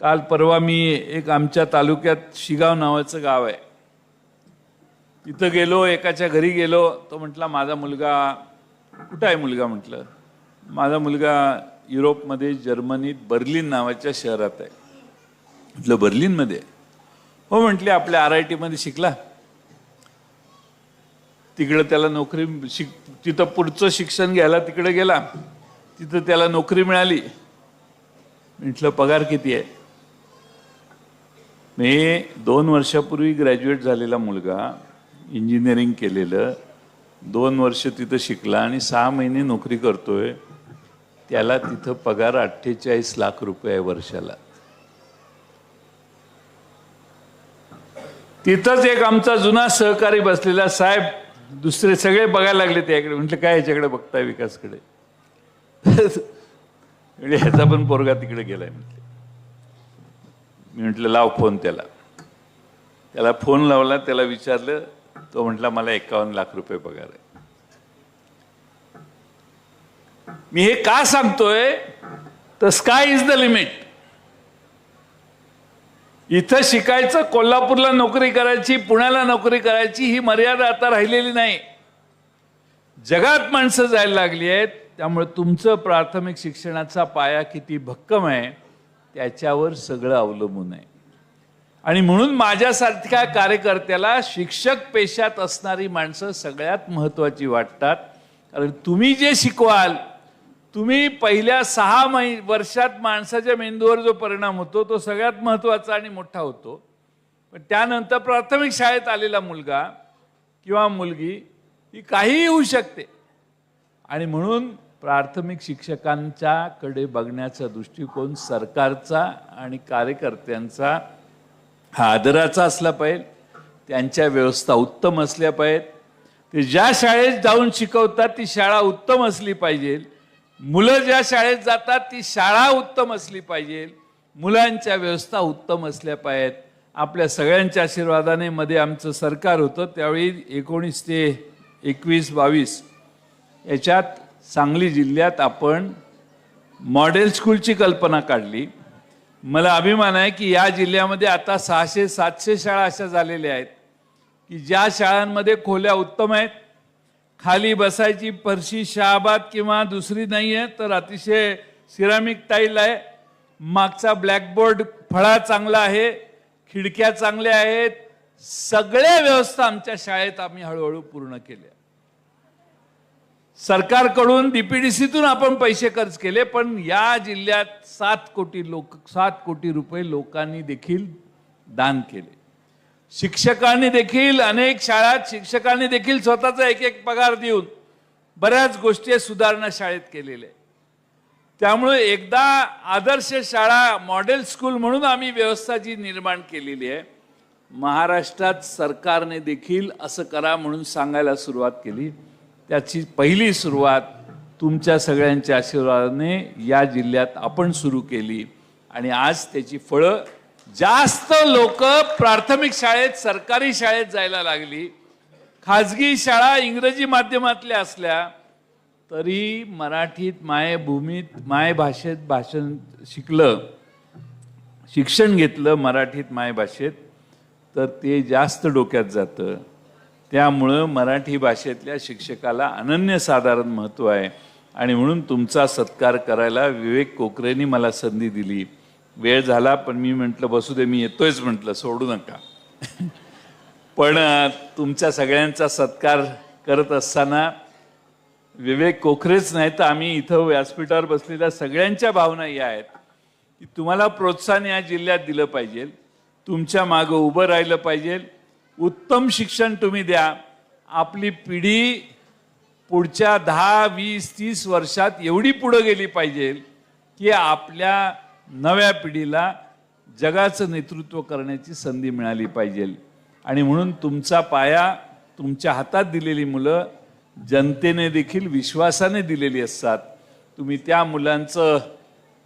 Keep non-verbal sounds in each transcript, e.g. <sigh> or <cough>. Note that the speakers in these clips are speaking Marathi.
काल परवा मी एक आमच्या तालुक्यात शिगाव नावाचं गाव आहे. तिथं गेलो एकाच्या घरी गेलो. तो म्हटला माझा मुलगा कुठं आहे मुलगा? म्हटलं. माझा मुलगा युरोपमध्ये जर्मनीत बर्लिन नावाच्या शहरात आहे. म्हटलं बर्लिनमध्ये? हो म्हटले आपल्या आर आय टीमध्ये शिकला. तिकडं त्याला नोकरी शिक तिथं पुढचं शिक्षण घ्यायला तिकडे गेला. तिथं त्याला नोकरी मिळाली. म्हटलं पगार किती आहे? मी दोन वर्षापूर्वी ग्रॅज्युएट झालेला मुलगा इंजिनिअरिंग केलेलं. दोन वर्ष तिथं शिकला आणि सहा महिने नोकरी करतोय. त्याला तिथं पगार अठ्ठेचाळीस लाख रुपये आहे वर्षाला. तिथंच एक आमचा जुना सहकारी बसलेला साहेब दुसरे सगळे बघायला लागले त्याकडे म्हटलं काय ह्याच्याकडे बघताय विकासकडे? याचा <laughs> म्हणजे ह्याचा पण पोरगा तिकडे गेलाय म्हटलं. मी म्हटलं लाव फोन त्याला. त्याला फोन लावला त्याला विचारलं तो म्हटला मला एकावन्न लाख रुपये पगार आहे. मी हे का सांगतोय? तर स्काय इज द लिमिट इथं शिकायचं कोल्हापूरला नोकरी करायची पुण्याला नोकरी करायची ही मर्यादा आता राहिलेली नाही. जगात माणसं जायला लागली आहेत त्यामुळे तुमचं प्राथमिक शिक्षणाचा पाया किती भक्कम आहे त्याच्यावर सगळं अवलंबून आहे. आणि म्हणून माझ्यासारख्या कार्यकर्त्याला शिक्षक पेशात असणारी माणसं सगळ्यात महत्त्वाची वाटतात. कारण तुम्ही जे शिकवाल तुम्ही पहिल्या सहा मै वर्षात माणसाच्या मेंदूवर जो परिणाम होतो तो सगळ्यात महत्त्वाचा आणि मोठा होतो. पण त्यानंतर प्राथमिक शाळेत आलेला मुलगा किंवा मुलगी ही काहीही होऊ शकते. आणि म्हणून प्राथमिक शिक्षकांच्याकडे बघण्याचा दृष्टिकोन सरकारचा आणि कार्यकर्त्यांचा हा आदराचा असला पाहिजे. त्यांच्या व्यवस्था उत्तम असल्या पाहिजेत. ते ज्या शाळेत जाऊन शिकवतात ती शाळा उत्तम असली पाहिजे. मुलं ज्या शाळेत जातात ती शाळा उत्तम असली पाहिजे. मुलांच्या व्यवस्था उत्तम असल्या पाहिजेत. आपल्या सगळ्यांच्या आशीर्वादाने मध्ये आमचं सरकार होतं. त्यावेळी एकोणीस ते एकवीस बावीस याच्यात सांगली जिल्ह्यात आपण मॉडेल स्कूलची कल्पना काढली. मला अभिमान आहे की या जिल्ह्यामध्ये आता सहाशे सातशे शाळा अशा झालेल्या आहेत की ज्या शाळांमध्ये खोल्या उत्तम आहेत खाली बसायची परशी शहाबाद किंवा दुसरी नाही आहे तर अतिशय सिरामिक टाईल आहे. मागचा ब्लॅकबोर्ड फळा चांगला आहे खिडक्या चांगल्या आहेत. सगळ्या व्यवस्था आमच्या शाळेत आम्ही हळूहळू पूर्ण केल्या. सरकारकडून डीपीडीसीतून आपण पैसे खर्च केले पण या जिल्ह्यात सात कोटी लोक सात कोटी रुपये लोकांनी देखील दान केले शिक्षकांनी देखील अनेक शाळात शिक्षकांनी देखील स्वतःचा एक एक पगार देऊन बऱ्याच गोष्टी सुधारणा शाळेत केलेल्या आहेत. त्यामुळे एकदा आदर्श शाळा मॉडेल स्कूल म्हणून आम्ही व्यवस्था जी निर्माण केलेली आहे महाराष्ट्रात सरकारने देखील असं करा म्हणून सांगायला सुरुवात केली त्याची पहिली सुरुवात तुमच्या सगळ्यांच्या आशीर्वादाने या जिल्ह्यात आपण सुरू केली. आणि आज त्याची फळं जास्त लोक प्राथमिक शाळेत सरकारी शाळेत जायला लागली. खाजगी शाळा इंग्रजी माध्यमातल्या असल्या तरी मराठीत मायभूमीत मायभाषेत भाषण शिकलं शिक्षण घेतलं मराठीत मायभाषेत तर ते जास्त डोक्यात जातं. त्यामुळं मराठी भाषेतल्या शिक्षकाला अनन्यसाधारण महत्त्व आहे. आणि म्हणून तुमचा सत्कार करायला विवेक कोकरेंनी मला संधी दिली. वेळ झाला पण मी म्हटलं बसू दे मी येतोयच म्हटलं सोडू नका. पण तुमच्या सगळ्यांचा सत्कार करत असताना विवेक कोखरेच नाही तर आम्ही इथं व्यासपीठावर बसलेल्या सगळ्यांच्या भावना या आहेत. की तुम्हाला प्रोत्साहन या जिल्ह्यात दिलं पाहिजे. तुमच्या मागं उभं राहिलं पाहिजे. उत्तम शिक्षण तुम्ही द्या. आपली पिढी पुढच्या दहा वीस तीस वर्षात एवढी पुढं गेली पाहिजे की आपल्या नव्या पिढीला जगाचं नेतृत्व करण्याची संधी मिळाली पाहिजे. आणि म्हणून तुमचा पाया तुमच्या हातात दिलेली मुलं जनतेने देखील विश्वासाने दिलेली असतात. तुम्ही त्या मुलांचं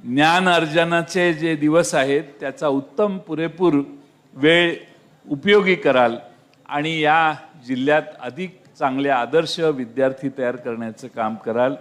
ज्ञान अर्जनाचे जे दिवस आहेत त्याचा उत्तम पुरेपूर वेळ उपयोगी कराल आणि या जिल्ह्यात अधिक चांगले आदर्श विद्यार्थी तयार करण्याचं काम कराल.